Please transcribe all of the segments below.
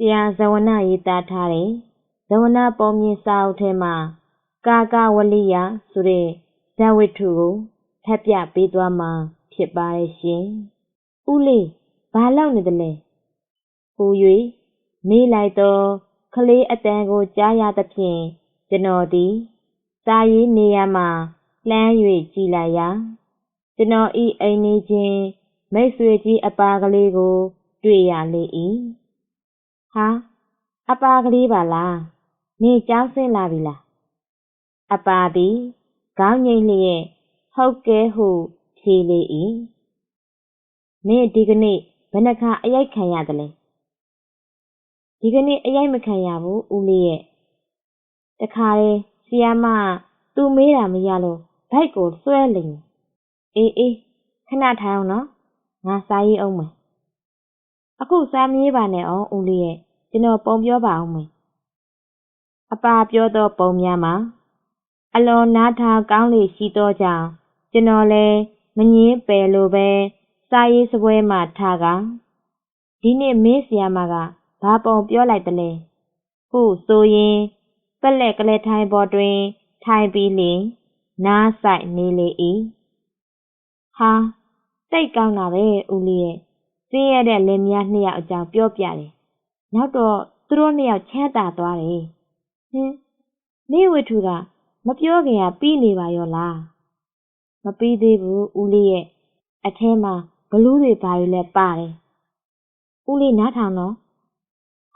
တရားဇဝနရေးသားထားတဲ့ဇဝနပုံမြင်စာအုပ်ထဲမှာကာကဝလိယဆိုတဲ့ဇဝိထုကိုဖတ်ပြပေးသွားမှာဖြစ်ပါတယ်ရှင်။ဦးလေးဘာလောက်နေတယ်လဲ။ဟူ၍မေးလိုက်တော့ကလေးအတန်ကိုကြားရသဖြင့်ကျွန်တော်သည်စာရေးနေရမှလှမ်း၍ကြည်လိုက်ရာကျွန်တော်ဤအိမ်နေချင်းမိတ်ဆွေကြီးအပါကလေးကို တွေ့ရလေ၏ ဟာအပါကလေးပါလားနေကြောင်းဆင်းလာပြီလားအပါသည်ခေါင်းငိမ့်လျက်ဟုတ်ကဲဟုဖြေလေ၏မင်းဒီကနေ့ဘယ်နှခါအရိုက်ခံရတယ်လဲဒီကနေ့အရိုက်မခံရဘူးဦးလေးရဲ့တခါလေဆီယာမသူမေးတာမရလို့ဘိုက်ကိုဆွဲလိမ်အေးအေးခဏထိုင်အောင်နော်ငါစားရေးအောင်မယ်အခုစားမေးပါနဲ့အောင်ဦးလေးရဲ့ ကျွန်တော်ပုံပြောပါအောင်မယ်အပါပြောသောပုံများမှာအလွန်နားထားကောင်းလေရှိသောကြောင့်ကျွန်တော်လည်းမငင်းပယ်လိုပဲစာရေးစပွဲမှထားကဒီနေ့မင်းဆီယာမကဘာပုံပြောလိုက်တလဲဟုဆိုရင်ပက်လက်ကလေးထိုင်ပေါ်တွင် ထိုင်ပြီးလျင်နားဆိုင်နေလေ၏ဟာတိတ်ကောင်းတာပဲဦးလေးရဲ့စင်းရတဲ့လင်မယားနှစ်ယောက်အကြောင်းပြောပြတယ် နောက်တော့သူတို့နှစ်ယောက်ချမ်းသာသွားတယ်ဟင်းနေဝတ္ထုကမပြောခင်ကပြီးနေပါရောလားမပြီးသေးဘူးဦးလေးရဲ့အထဲမှာဘလူးတွေဘာတွေလဲပါတယ်ဦးလေးနားထောင်တော့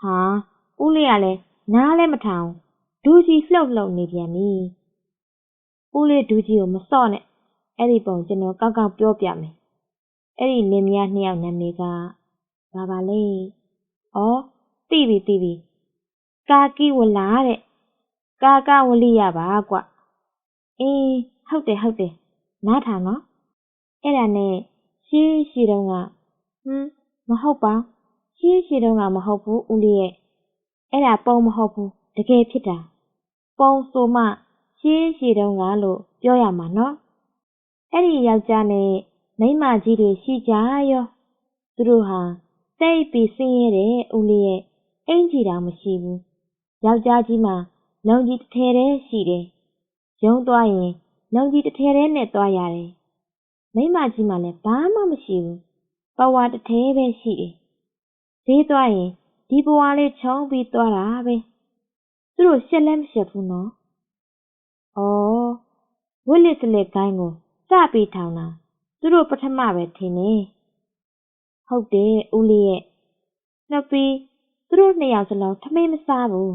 ဟာဦးလေးကလည်းနားလည်းမထောင်ဒူးကြီးလှုပ်လှုပ်နေပြန်ပြီဦးလေးဒူးကြီးကိုမစော့နဲ့အဲ့ဒီပုံကျွန်တော်ကောက်ကောက်ပြောပြမယ်အဲ့ဒီလင်မယားနှစ်ယောက်နာမည်ကဘာပါလဲဩ သိပြီသိပြီကာကီဝလာတဲ့ကာကဝလိယပါကွအေးဟုတ်တယ်ဟုတ်တယ်နားထောင်နော်အဲ့ဒါနဲ့ရှေးရှေးတုန်းကဟမ်မဟုတ်ပါရှေးရှေးတုန်းကမဟုတ်ဘူးဦးလေးရဲ့အဲ့ဒါပုံမဟုတ်ဘူးတကယ်ဖြစ်တာပုံဆိုမှရှေးရှေးတုန်းကလို့ပြောရမှာနော်အဲ့ဒီယောက်ျားနဲ့မိန်းမကြီးတွေရှိကြရောသူတို့ဟာတိတ်ပြီးဆင်းရဲတဲ့ဦးလေးရဲ့ အင်ကြီးတောင်မရှိဘူးယောက်ျားကြီးမှလုံကြီးတစ်ထဲတည်းရှိတယ်ရုံးသွားရင်လုံကြီးတစ်ထဲတည်းနဲ့သွားရတယ်မိမကြီးမှလည်းဘာမှမရှိဘူးပဝါတစ်ထဲပဲရှိတယ်ဈေးသွားရင်ဒီပဝါလေးချုံပြီးသွားတာပဲသူတို့ရှက်လည်းမရှက်ဘူးနော်ဩဝစ်လက်စလက်ကိုင်းကိုစပြီးထောင်တာသူတို့ပထမပဲထင်နေဟုတ်တယ်ဦးလေးရဲ့နှစ်ပြီး သူတို့နှစ်ယောက်စလုံးထမင်းမစားဘူး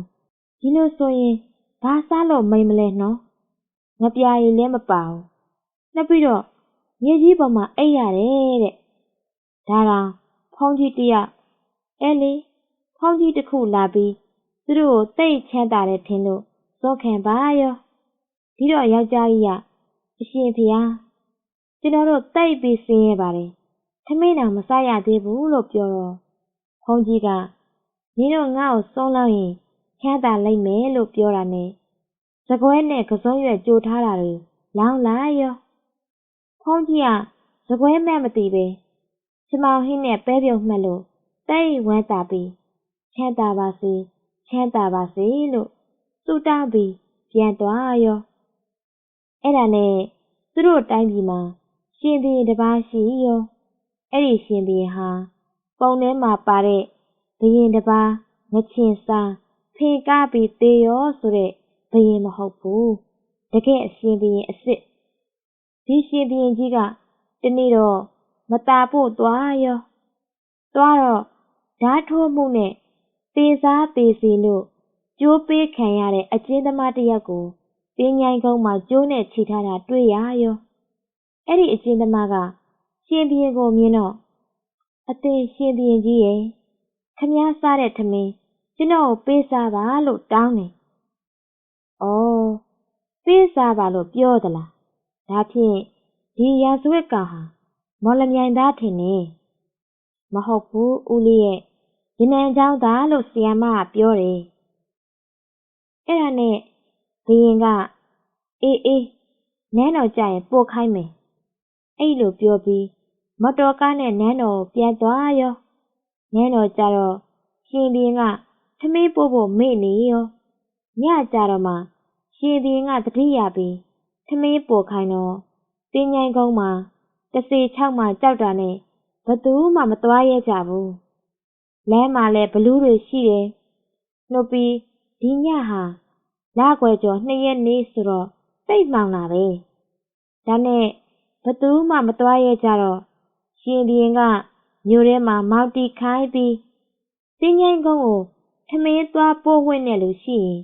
ဒီလိုဆိုရင်ဘာစားလို့မိန်မလဲနော်ငပြာရည်လည်းမပါဘူးနှစ်ပြီးတော့မြေကြီးပေါ်မှာအိပ်ရတယ်တဲ့ဒါတော့ဖုံးကြီးတယောက်အဲလေဖုံးကြီးတစ်ခုလာပြီးသူတို့ကိုတိတ်ချမ်းသာတယ်ထင်လို့စောခံပါရောဒီတော့ယောက်ျားကြီးကအရှင်ဖေဟာကျွန်တော်တို့တိတ်ပြီးဆင်းရဲပါတယ်ထမင်းတောင်မစားရသေးဘူးလို့ပြောတော့ဖုံးကြီးက နေတော့ငါ့ကိုဆုံးလောက်ရင်ချမ်းသာလိုက်မယ်လို့ပြောတာနဲ့စကွဲနဲ့ကစုံရွက်ကြိုထားတာတွေလောင်းလာရောဖုံးကြီးကစကွဲမဲ့မသိပဲချမောင်ဟင်းနဲ့ပဲပြုံမှတ်လို့တိတ်ဝမ်းသာပြီးချမ်းသာပါစေချမ်းသာပါစေလို့စုတောင်းပြီးပြန်သွားရောအဲ့ဒါနဲ့သူတို့တိုင်းပြည်မှာရှင်ဘီတပါးရှိရောအဲ့ဒီရှင်ဘီဟာပုံထဲမှာပါတဲ့ဘ ရင်တပါးငချင်စားဖင်ကားပြီးတေရောဆိုတဲ့ဘရင်မဟုတ်ဘူးတကယ်အရှင်ဘီရင်အစ်စ်ဒီရှင်ဘီရင်ကြီးကတနေ့တော့မตาဖို့သွားရောသွားတော့ဓာတ်ထိုးမှုနဲ့တေစားတေစီလို့ကျိုးပေးခံရတဲ့အကျဉ်းသမားတယောက်ကိုပင်ញိုင်ကုန်းမှာကျိုးနဲ့ခြိထားတာတွေ့ရရောအဲ့ဒီအကျဉ်းသမားကရှင်ဘီရင်ကိုမြင်တော့အသေးရှင်ဘီရင်ကြီးရဲ့ ခမည်းစားတဲ့သမင်းကျွန်တော်ကိုပေးစားပါလို့တောင်းတယ်။အော်ပေးစားပါလို့ပြောသလား။ဒါဖြင့်ဒီရာဇဝတ်ကောင်ဟာမော်လမြိုင်သားထင်နေ။မဟုတ်ဘူးဦးလေးရဲ့ရနံချောင်းသားလို့ဆီယမကပြောတယ်။အဲ့ဒါနဲ့ဘရင်ကအေးအေးနန်းတော်ကြရင်ပို့ခိုင်းမယ်။အဲ့လိုပြောပြီးမတော်ကားနဲ့နန်းတော်ပြန်သွားရော။ နန်းတော်ကြတော့ရှင်ဘီရင်ကထမင်းပို့ဖို့မေ့နေရောညကြတော့မှရှင်ဘီရင်ကတတိယပြီးထမင်းပို့ခိုင်းတော့တင်းငိုင်းကုန်းမှာတစေချောက်မှကြောက်တာနဲ့ဘသူမှမသွားရဲကြဘူးလမ်းမှာလည်းဘလူးတွေရှိတယ်နှုတ်ပြီးဒီညဟာလာခွဲကျော်နှစ်ရက်နေဆိုတော့စိတ်မှောင်လာပဲဒါနဲ့ဘသူမှမသွားရဲကြတော့ရှင်ဘီရင်က မြို့ထဲမှာမောက်တီခိုင်းပြီးတင်းငိုင်းကုန်းကိုထမင်းသွားပို့ဝင်တဲ့လူရှိရင်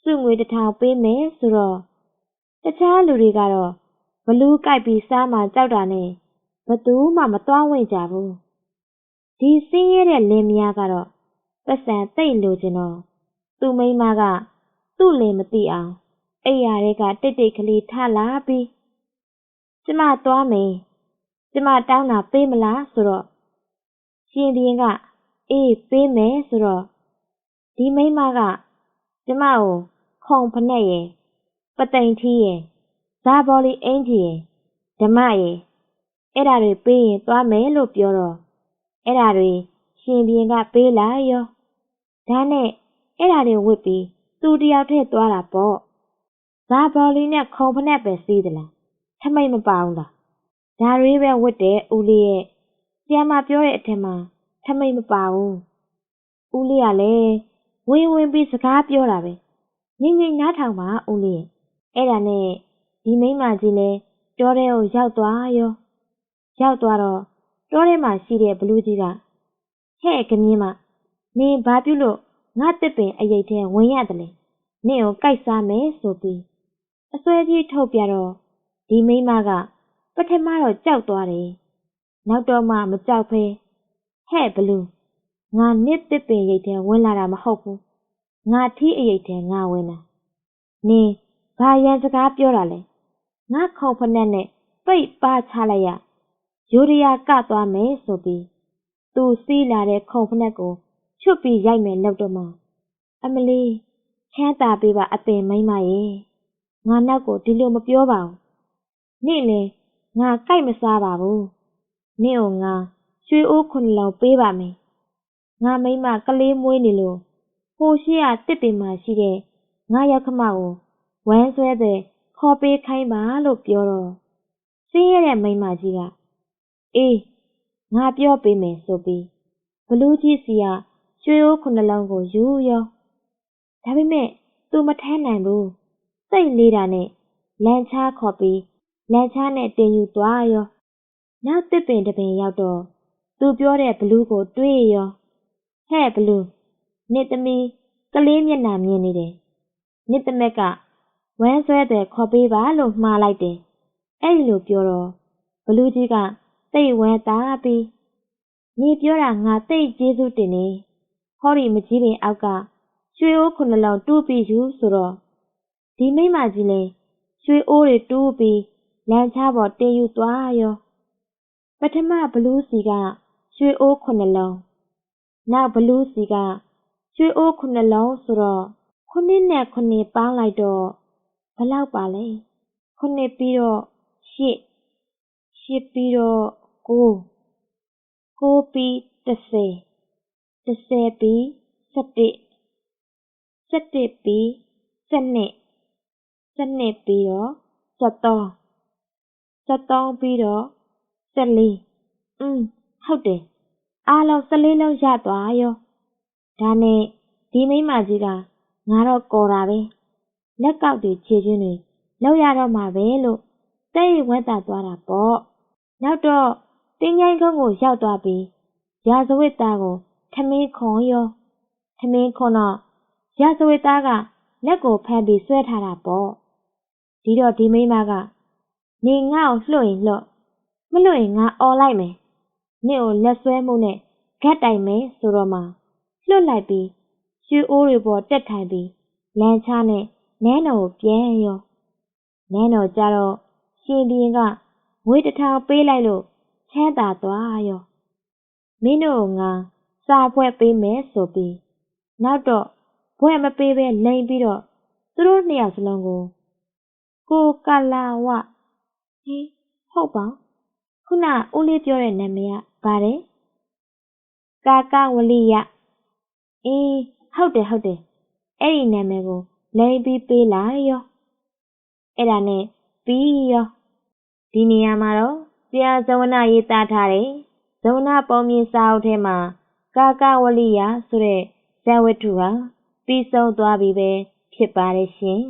စုငွေတစ်ထောင်ပေးမယ်ဆိုတော့တခြားလူတွေကတော့ဘလူးကြိုက်ပြီးစားမှကြောက်တာနဲ့ဘသူမှမသွားဝင်ကြဘူးဒီစင်းရဲတဲ့လင်မယားကတော့ပတ်စံတိတ်လိုချင်တော့သူ့မိန်းမကသူ့လင်မသိအောင်အိယာတွေကတိတ်တိတ်ကလေးထလာပြီးကျမသွားမယ်ကျမတောင်းတာပေးမလားဆိုတော့ ရှင်ဘီရင်ကအေးပေးမယ်ဆိုတော့ဒီမိန်းမကကျမကိုခုံဖနဲ့ရယ်ပသိမ်ထီးရယ်ဇာဘော်လီအင်ဂျီရယ်ဓမ္မရယ်အဲ့ဒါတွေပေးရင်သွားမယ်လို့ပြောတော့အဲ့ဒါတွေရှင်ဘီရင်ကပေးလိုက်ရောဒါနဲ့အဲ့ဒါတွေဝစ်ပြီးသူတယောက်တည်းသွားတာပေါ့ဇာဘော်လီနဲ့ခုံဖနဲ့ပဲစီးသလားထမိတ်မပါဘူးလားဒါတွေပဲဝစ်တယ်ဦးလေးရဲ့ ဆရာမပြောတဲ့အထက်မှာထမိတ်မပါဘူးဦးလေးကလည်းဝင်းဝင်းပြီးစကားပြောတာပဲငိမ့်ငိမ့်နားထောင်ပါဦးလေးအဲ့ဒါနဲ့ဒီမိန်းမကြီးလည်းတောထဲကိုရောက်သွားရောရောက်သွားတော့တောထဲမှာရှိတဲ့ဘလူးကြီးကဟဲ့ကမြင်းမနင်ဘာပြုလို့ငါတစ်ပင်အရိတ်ထဲဝင်ရတယ်လေနင့်ကိုကြိုက်စားမယ်ဆိုပြီးအစွဲကြီးထုတ်ပြတော့ဒီမိန်းမကပထမတော့ကြောက်သွားတယ် နောက်တော့မှမကြောက်ဖဲဟဲ့ဘလူးငါနစ်တစ်ပင်ရိတ်ထဲဝင်လာတာမဟုတ်ဘူးငါထီးအရိတ်ထဲငါဝင်တာနင်ဘာရန်စကားပြောတာလဲငါခေါဖနက်နဲ့ပိတ်ပါချလိုက်ရယူရီးယားကသွားမယ်ဆိုပြီးသူစီးလာတဲ့ခုံဖနက်ကိုချွတ်ပြီးရိုက်မယ်လောက်တော့မှအမလီချမ်းသာပေးပါအပင်မိမ့်မရဲ့ငါနောက်ကိုဒီလိုမပြောပါဘူးနေ့လေငါကြိုက်မစားပါဘူး နေ့ကိုငါရွှေအိုးခုနှစ်လုံးပေးပါမယ်ငါမိမကလေးမွေးနေလို့ဟိုရှိရတစ်ပင်မှာရှိတဲ့ငါရောက်ခမကိုဝမ်းဆွဲတဲ့ခေါ်ပေးခိုင်းပါလို့ပြောတော့စင်းရတဲ့မိမကြီးကအေးငါပြောပေးမယ်ဆိုပြီးဘလူးကြီးစီကရွှေအိုးခုနှလုံးကိုယူရောဒါပေမဲ့သူမထမ်းနိုင်ဘူးစိတ်လေးတာနဲ့လန်ချားခေါ်ပြီးလန်ချားနဲ့တင်ယူသွားရော နောက်တစ်ပင်တစ်ပင်ရောက်တော့သူပြောတဲ့ဘလူးကိုတွေးရောဟဲ့ဘလူးနှစ်သမီးကလေးမျက်နှာမြင်နေတယ်နှစ်သမက်ကဝမ်းဆွဲတဲ့ခေါ်ပေးပါလို့မှားလိုက်တယ်အဲ့လိုပြောတော့ဘလူးကြီးကတိတ်ဝမ်းသားပြီးညီပြောတာငါတိတ်ကျေးဇူးတင်နေဟောဒီမကြီးပင်အောက်ကရွှေအိုးခုနှလုံးတူးပြီးယူဆိုတော့ဒီမိမကြီးလဲရွှေအိုးတွေတူးပြီးလမ်းချပေါ်တင်ယူသွားရော ပထမဘလူးစီကရွှေအိုးခုနှလုံးနောက်ဘလူးစီကရွှေအိုးခုနှလုံးဆိုတော့ခုနှစ်နဲ့ခုနှစ်ပေါင်းလိုက်တော့ဘလောက်ပါလဲခုနှစ်ပြီးတော့ရှစ်ရှစ်ပြီးတော့ကိုကိုပြီး30 30ပြီး17 17ပြီး12 12ပြီးတော့73 73ပြီးတော့ 14อืมဟုတ်တယ်အားလုံး14လုံးရသွားရောဒါနဲ့ဒီမိမကြီးကငါတော့ကော်တာပဲလက်ကောက်တွေခြေချင်းတွေလောက်ရတော့မှာပဲလို့တဲ့ဝက်တာသွားတာပေါ့နောက်တော့တင်းချိုင်းကုန်းကိုရောက်သွားပြီးရာဇဝတ်သားကိုထမင်းခွန်ရောထမင်းခွန်တော့ရာဇဝတ်သားကလက်ကိုဖမ်းပြီးဆွဲထားတာပေါ့ဒီတော့ဒီမိမကနေငါ့ကိုလွှတ်ရင်လွှတ် မလွှတ်ရင်ငါអော်လိုက်မယ်နေ့ကိုလက်ဆွဲမှုနဲ့ဂတ်တိုင်မယ်ဆိုတော့မှလွတ်လိုက်ပြီးရွှေအိုးတွေပေါ်တက်ထိုင်ပြီးလမ်းချနဲ့နန်းတော်ကိုပြန်ရောနန်းတော်ကြတော့ရှင်ဘီရင်ကငွေတစ်ထောင်ပေးလိုက်လို့ချမ်းသာသွားရောမင်းတို့ငါစာဖွဲ့ပေးမယ်ဆိုပြီးနောက်တော့ဘွဲ့မပေးဘဲလိန်ပြီးတော့သူတို့နှစ်ယောက်စလုံးကိုကိုကလာဝဟေးဟုတ်ပါ ခုနဦးလေးပြောတဲ့နာမည်ကဗါတယ်ကာကဝလိယအေးဟုတ်တယ်ဟုတ်တယ်အဲ့ဒီနာမည်ကိုလိန်ပြီးပေးလိုက်ရောအဲ့ဒါနဲ့ပြီးရောဒီနေရာမှာတော့ဆရာဇဝနာရေးသားထားတယ်ဇဝနာပုံမြင်စာအုပ်ထဲမှာကာကဝလိယဆိုတဲ့ဇာဝတ္ထုဟာပြီးဆုံးသွားပြီပဲဖြစ်ပါတယ်ရှင်